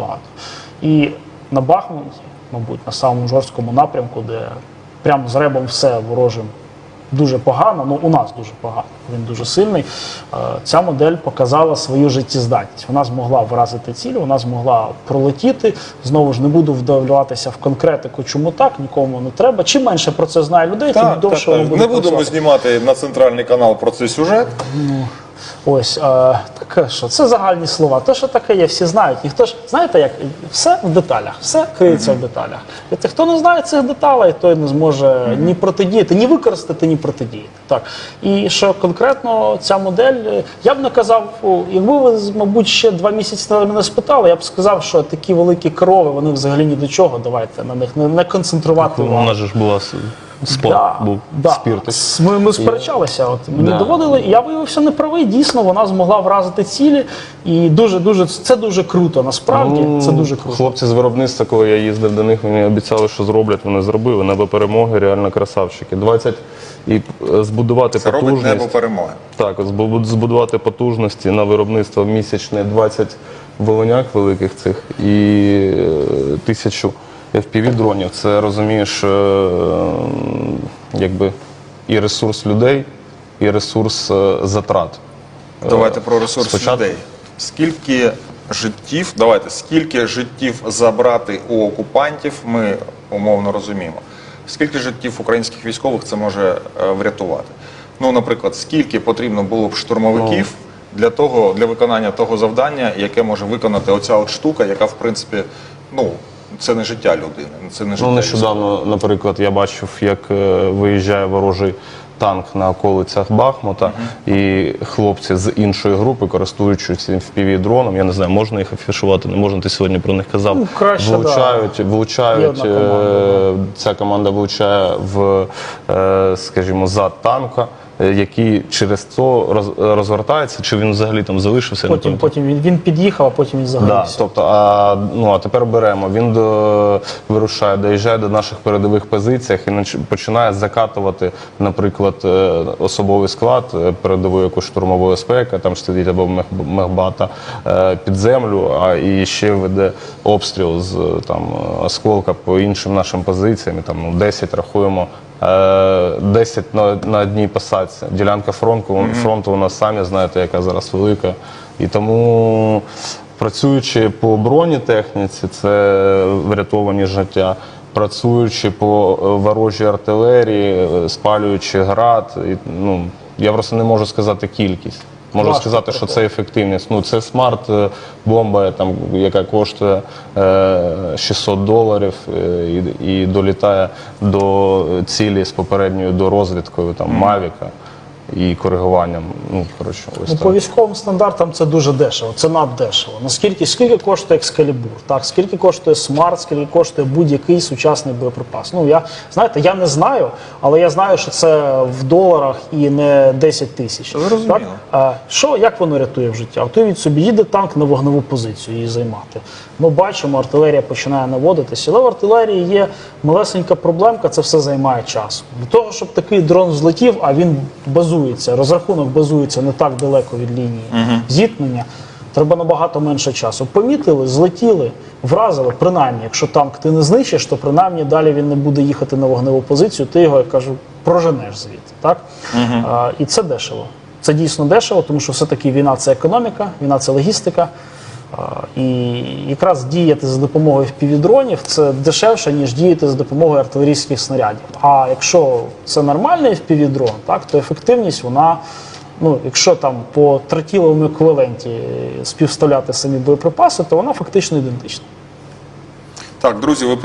багато. І на Бахмуті, мабуть, на самому жорсткому напрямку, де прямо з ребом все ворожим дуже погано, ну у нас дуже погано, він дуже сильний. Е, Ця модель показала свою життєздатність. Вона змогла вразити ціль, вона змогла пролетіти. Знову ж не буду вдавлюватися в конкретику, чому так, нікому не треба. Чим менше про це знає людей, тим Так, так, довше так. буде Не будемо знімати на центральний канал про цей сюжет. Ось е, таке, що це загальні слова. Те, що таке є, всі знають. Ніхто ж знаєте, як все в деталях, все криється в деталях. І те, хто не знає цих деталей, той не зможе ні протидіяти, ні використати, ні протидіяти. Так і що конкретно ця модель, е, я б не казав, якби ви, мабуть, ще два місяці мене спитали, я б сказав, що такі великі корови, вони взагалі ні до чого. Давайте на них не, не концентрувати увагу. ж була спор, був да. спір. Ми, ми сперечалися. От мені Да. доводили, я виявився неправий. Дійсно, вона змогла вразити цілі, і дуже, дуже це дуже круто. Насправді Ну, це дуже круто. Хлопці з виробництва, коли я їздив до них, вони обіцяли, що зроблять, вони зробили. Небо перемоги, реально красавчики. 20 і е, збудувати Це робить потужність. небо перемоги. Так, збудувати потужності на виробництво місячне 20 волоняк великих цих і е, тисячу FPV дронів. Це розумієш, е, якби і ресурс людей, і ресурс е, затрат. Давайте про ресурс Спочатку- людей. Скільки життів, давайте, скільки життів забрати у окупантів, ми умовно розуміємо. Скільки життів українських військових це може е, врятувати? Ну, наприклад, скільки потрібно було б штурмовиків для того, для виконання того завдання, яке може виконати оця от штука, яка, в принципі, ну, це не життя людини, це не життя. Ну, нещодавно, наприклад, я бачив, як е, виїжджає ворожий танк на околицях Бахмута, і хлопці з іншої групи, користуючись fpv дроном, я не знаю, можна їх афішувати, не можна. Ти сьогодні про них казав. Ну, краще, влучають, Є влучають. команда, е, Ця команда влучає в, е, скажімо, зад танка. Е, Який через то роз- розвертається, чи він взагалі там залишився? Потім, потім він, він під'їхав, а потім він Да, тобто, а, ну, а тепер беремо. Він до, вирушає, доїжджає до наших передових позиціях і нач- починає закатувати, наприклад, е, особовий склад е, передової якоїсь штурмової спеки, там сидить або мех- мехбата е, під землю, а і ще веде обстріл з е, там осколка по іншим нашим позиціям. Там ну, 10 рахуємо. Е, 10 на, на одній посадці. Ділянка фронту, фронту у нас самі знаєте, яка зараз велика. І тому працюючи по бронетехніці, це врятовані життя. Працюючи по е, ворожій артилерії, е, спалюючи град, і, ну я просто не можу сказати кількість. Можу Важко сказати, що це ефективність. Ну це смарт е, бомба, там яка коштує е, 600 доларів е, і, і долітає до цілі з попередньою дорозвідкою там Мавіка і коригуванням. Ну коротше, ось Ну, так. по військовим стандартам це дуже дешево, це наддешево. Наскільки скільки коштує екскалібур? Так, скільки коштує смарт, скільки коштує будь-який сучасний боєприпас? Ну я знаєте, я не знаю, але я знаю, що це в доларах і не 10 тисяч. Зрозуміло. Так? А, що як воно рятує в життя? От від собі їде танк на вогневу позицію її займати. Ми бачимо, артилерія починає наводитися, але в артилерії є малесенька проблемка, це все займає час. Для того, щоб такий дрон злетів, а він базується, розрахунок базується не так далеко від лінії зіткнення. Треба набагато менше часу. Помітили, злетіли, вразили. Принаймні, якщо танк ти не знищиш, то принаймні далі він не буде їхати на вогневу позицію. Ти його, я кажу, проженеш звідти. Так? А, і це дешево. Це дійсно дешево, тому що все-таки війна це економіка, війна це логістика. І якраз діяти за допомогою впівдронів це дешевше, ніж діяти за допомогою артилерійських снарядів. А якщо це нормальний впівдрон, так, то ефективність вона, ну, якщо там по тротіловому еквіваленті співставляти самі боєприпаси, то вона фактично ідентична. Так, друзі, ви